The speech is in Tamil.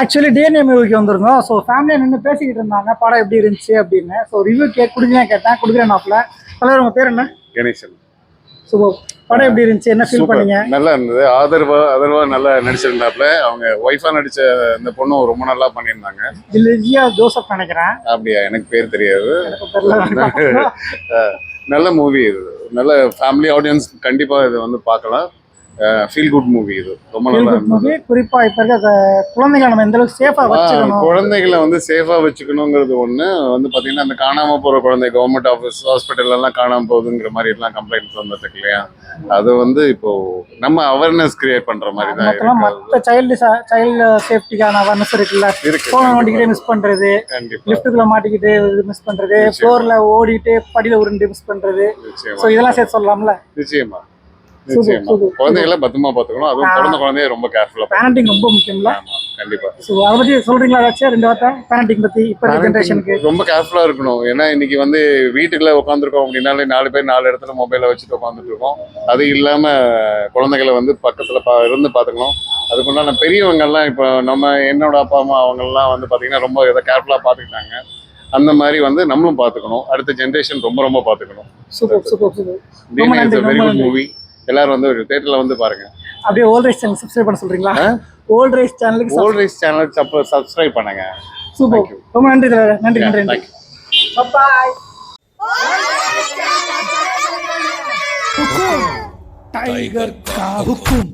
ஆக்சுவலி டிஎன்ஏ மூவிக்கு வந்திருந்தோம் ஸோ ஃபேமிலியாக நின்று பேசிக்கிட்டு இருந்தாங்க. படம் எப்படி இருந்துச்சு அப்படின்னு. ஸோ ரிவ்யூ கே கொடுங்க கேட்டேன். கொடுக்குறேன் நாப்பில் தலைவர் உங்கள் பேர் என்ன? கணேசன். ஸோ படம் எப்படி இருந்துச்சு? என்ன ஃபீல் பண்ணீங்க? நல்லா இருந்தது. ஆதர்வா ஆதர்வா நல்லா நடிச்சிருந்தாப்புல. அவங்க ஒய்ஃபா நடிச்ச இந்த பொண்ணும் ரொம்ப நல்லா பண்ணியிருந்தாங்க. லிஜியா ஜோசப் நினைக்கிறேன். அப்படியா? எனக்கு பேர் தெரியாது. நல்ல மூவி இது. நல்ல ஃபேமிலி ஆடியன்ஸ் கண்டிப்பா இதை வந்து பார்க்கலாம். ஃபீல் குட் மூவி இது. ரொம்ப நல்லா மூவி குறிப்பா இப்ப இருக்க குழந்தைகளை நம்ம எந்த அளவுக்கு சேஃபா வச்சுக்கணும்? குழந்தைகளை வந்து சேஃபா வச்சுக்கணுங்கிறது ஒண்ணு. வந்து பாத்தீங்கன்னா அந்த காணாம போற குழந்தை கவர்மெண்ட் ஆஃபீஸ் ஹாஸ்பிட்டல் எல்லாம் காணாம போகுதுங்கிற மாதிரி எல்லாம் கம்ப்ளைண்ட்ஸ் வந்துட்டு இல்லையா? அது வந்து இப்போ நம்ம அவேர்னஸ் கிரியேட் பண்ற மாதிரி தான் மற்ற சைல்டு சைல்டு சேஃப்டிக்கான அவேர்னஸ் இருக்குல்ல? இருக்கு போன மாட்டிக்கிட்டே மிஸ் பண்றது. லிஃப்ட்டுக்குள்ள மாட்டிக்கிட்டு மிஸ் பண்றது. ஃப்ளோர்ல ஓடிட்டு படியில உருண்டு மிஸ் பண்றது. ஸோ இதெல்லாம் சேர்த்து சொல்லலாம்ல? நிச்சயமா. நிச்சயமா. குழந்தைகளை பத்திரமா பாத்துக்கணும் அதுவும் பிறந்த குழந்தைய ரொம்ப கேர்ஃபுல்லா பேரண்டிங் ரொம்ப முக்கியம்ல. கண்டிப்பா. ஸோ அதை பத்தி சொல்றீங்களா ஏதாச்சும் ரெண்டு வார்த்தை. பேரண்டிங் பத்தி இப்போ ஜென்ரேஷனுக்கு ரொம்ப கேர்ஃபுல்லா இருக்கணும். ஏன்னா இன்னைக்கு வந்து வீட்டுக்குள்ள உட்காந்துருக்கோம் அப்படின்னாலே நாலு பேர் நாலு இடத்துல மொபைலை வச்சுட்டு உட்காந்துட்டு இருக்கோம் அது இல்லாம குழந்தைகளை வந்து பக்கத்துல இருந்து பாத்துக்கணும் அதுக்குண்டான பெரியவங்க எல்லாம் இப்போ நம்ம என்னோட அப்பா அம்மா அவங்க எல்லாம் வந்து பாத்தீங்கன்னா ரொம்ப இதை கேர்ஃபுல்லா பாத்துக்கிட்டாங்க அந்த மாதிரி வந்து நம்மளும் பாத்துக்கணும் அடுத்த ஜென்ரேஷன் ரொம்ப ரொம்ப பாத்துக்கணும் super super super. Very good. Movie எல்லாரும் வந்து ஒரு தேட்டரில் வந்து பாருங்க. அப்படியே ஓல்ட் ரைஸ் சேனல் சப்ஸ்கிரைப் பண்ண சொல்றீங்களா? ஓல்ட் ரைஸ் சேனலுக்கு ஓல்ட் ரைஸ் சேனலுக்கு சப்ஸ்கிரைப் பண்ணுங்க. சூப்பர் ரொம்ப நன்றி தலைவர். நன்றி நன்றி நன்றி. பாய் டைகர் காவுக்கும்